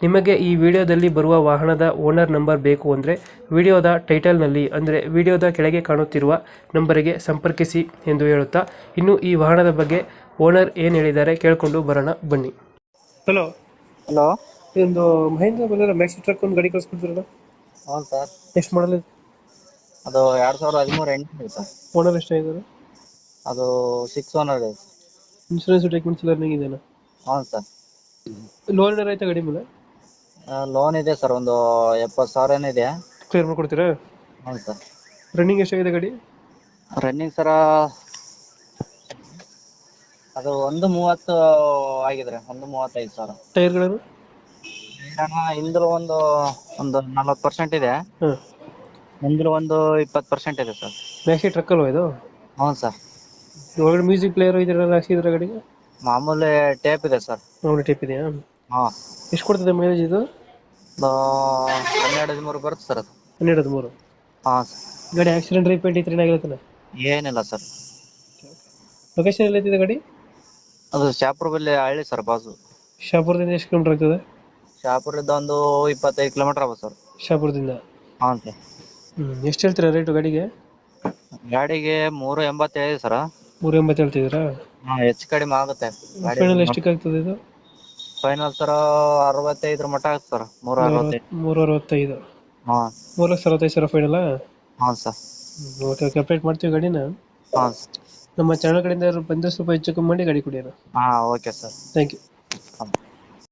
ನಿಮಗೆ ಈ ವಿಡಿಯೋದಲ್ಲಿ ಬರುವ ವಾಹನದ ಓನರ್ ನಂಬರ್ ಬೇಕು ಅಂದರೆ ವಿಡಿಯೋದ ಟೈಟಲ್ನಲ್ಲಿ ಅಂದರೆ ವಿಡಿಯೋದ ಕೆಳಗೆ ಕಾಣುತ್ತಿರುವ ನಂಬರಿಗೆ ಸಂಪರ್ಕಿಸಿ ಎಂದು ಹೇಳುತ್ತಾ ಇನ್ನು ಈ ವಾಹನದ ಬಗ್ಗೆ ಓನರ್ ಏನು ಹೇಳಿದ್ದಾರೆ ಕೇಳಿಕೊಂಡು ಬರೋಣ ಬನ್ನಿ. ಹಲೋ. ಹಲೋ. ಇದೊಂದು ಮಹೇಂದ್ರ ಬಂದರೆ ಮ್ಯಾಕ್ಸಿ ಟ್ರಕ್ ಒಂದು ಗಾಡಿ ಕಳಿಸ್ಕೊಡ್ತೀರಲ್ಲ ಹ್ಞೂ ಸರ್. ಎಷ್ಟು ಮಾಡಲ್ ಅದು ಎರಡು ಸಾವಿರದ ಹದಿಮೂರು ಎಂಟು ಸರ್. ಓನರ್ ಎಷ್ಟಾಗಿದ್ದಾರೆ ಅದು ಸಿಕ್ಸ್ ಓನರ್ ಇದೆ ಇನ್ಶೂರೆನ್ಸ್ ಡಾಕ್ಯುಮೆಂಟ್ಸ್ ಎಲ್ಲ ರನ್ನಿಂಗ್ ಇದೆಯಾ ಹ್ಞೂ ಸರ್. ಲೋನ್ ಏನಾರ ಆಯ್ತಾ ಗಾಡಿ ಮೇಲೆ? ಲೋನ್ ಇದೆ ಸರ್ ಒಂದು ಎಪ್ಪತ್ತು ಸಾವಿರ ಏನೋ ಇದೆ. ಕ್ಲಿಯರ್ ಮಾಡ್ಕೊಡ್ತೀರಾ? ಹೌದು ಸರ್ ರನ್ನಿಂಗ್ ಎಷ್ಟಾಗಿದೆ ಗಾಡಿ? ರನ್ನಿಂಗ್ ಸರ ಅದು ಒಂದು ಮೂವತ್ತು ಆಗಿದ್ರೆ ಒಂದು ಮೂವತ್ತೈದು ಸಾವಿರ. ಟೈರ್ಗಳನ್ನು? ಹಿಂದ್ರು ಒಂದು ಒಂದು ನಲ್ವತ್ತು ಪರ್ಸೆಂಟ್ ಇದೆ. ಹಾಂ. ಮುಂದ್ರು ಒಂದು ಇಪ್ಪತ್ತು ಪರ್ಸೆಂಟ್ ಇದೆ ಸರ್ ಮ್ಯಾಕ್ಸಿ ಟ್ರಕ್ ಅಲ್ವಾ ಇದು? ಹ್ಞೂ ಸರ್ ಒಳಗಡೆ ಮ್ಯೂಸಿಕ್ ಪ್ಲೇಯರ್ ಇದೆಲ್ಲ ಹಾಕ್ಸಿದ್ರೆ ಗಾಡಿಗೆ? ಮಾಮೂಲಿ ಟೇಪ್ ಇದೆ ಸರ್ ನೋಡಿ ಟೇಪ್ ಇದೆಯಾ? ಹಾಂ. ಎಷ್ಟು ಕೊಡ್ತದೆ ಮೈಲೇಜ್ ಇದು? ಒಂದು ಹನ್ನೆರಡು ಹದಿಮೂರು ಬರುತ್ತೆ ಸರ್ ಅದು. ಹನ್ನೆರಡು ಹದಿಮೂರು? ಹಾಂ ಸರ್. ಗಾಡಿ ಆಕ್ಸಿಡೆಂಟ್ ರಿಪೇಂಟ್ ಇತ್ತು ಏನಾಗಿರುತ್ತಲ್ಲ ಏನಿಲ್ಲ ಸರ್. ಲೊಕೇಶನ್ ಎಲ್ಲ ಐತಿದೆ ಗಾಡಿ? ಅದು ಶಾಪುರ ಬಲ್ಲಿ ಹಳ್ಳಿ ಸರ್ ಬಾಜು. ಶಾಪುರದಿಂದ ಎಷ್ಟು ಕಿಲೋಮೀಟರ್ ಆಗ್ತದೆ? ಶಾಪುರದಿಂದ ಒಂದು ಇಪ್ಪತ್ತೈದು ಕಿಲೋಮೀಟರ್ ಅವ ಸರ್. ಶಾಪುರದಿಂದ? ಹಾಂ ಸರ್. ಹ್ಞೂ ಎಷ್ಟು ಹೇಳ್ತೀರಾ ರೇಟು ಗಾಡಿಗೆ? ಗಾಡಿಗೆ ಮೂರು ಎಂಬತ್ತೈದು ಸರ್. ಮೂರು ಎಂಬತ್ತು ಹೇಳ್ತಿದ್ದೀರಾ? ಹಾಂ ಹೆಚ್ಚು ಕಡಿಮೆ ಆಗುತ್ತೆ. ಫೈನಲ್ ಎಷ್ಟಕ್ಕೆ ಆಗ್ತದೆ ಇದು? ಫೈನಲ್ ಸರ್ ಅರವತ್ತೈದರ ಮಟ್ಟ ಆಗುತ್ತೆ ಸರ್ ಮೂರು ಅರವತ್ತೈದು. ಮೂರು ಅರವತ್ತೈದು. ಹಾಂ. ಮೂರು ಲಕ್ಷ ಅರವತ್ತೈದು ಸಾವಿರ ಫೈನಲ್ಲ ಹಾಂ ಸರ್ ಓಕೆ ಓಕೆ ಅಪ್ಡೇಟ್ ಮಾಡ್ತೀವಿ ಗಾಡಿನ? ಹಾಂ ನಮ್ಮ ಚಾನಲ್ ಕಡೆಯಿಂದ ಬಂದಷ್ಟು ರೂಪಾಯಿ ಸ್ವಲ್ಪ ಹೆಚ್ಚು ಕಮ್ಮಿ ಮಾಡಿ ಗಾಡಿ ಕೊಡಿ ಹಾಂ ಓಕೆ ಸರ್ ಥ್ಯಾಂಕ್ ಯು ಹಾಂ.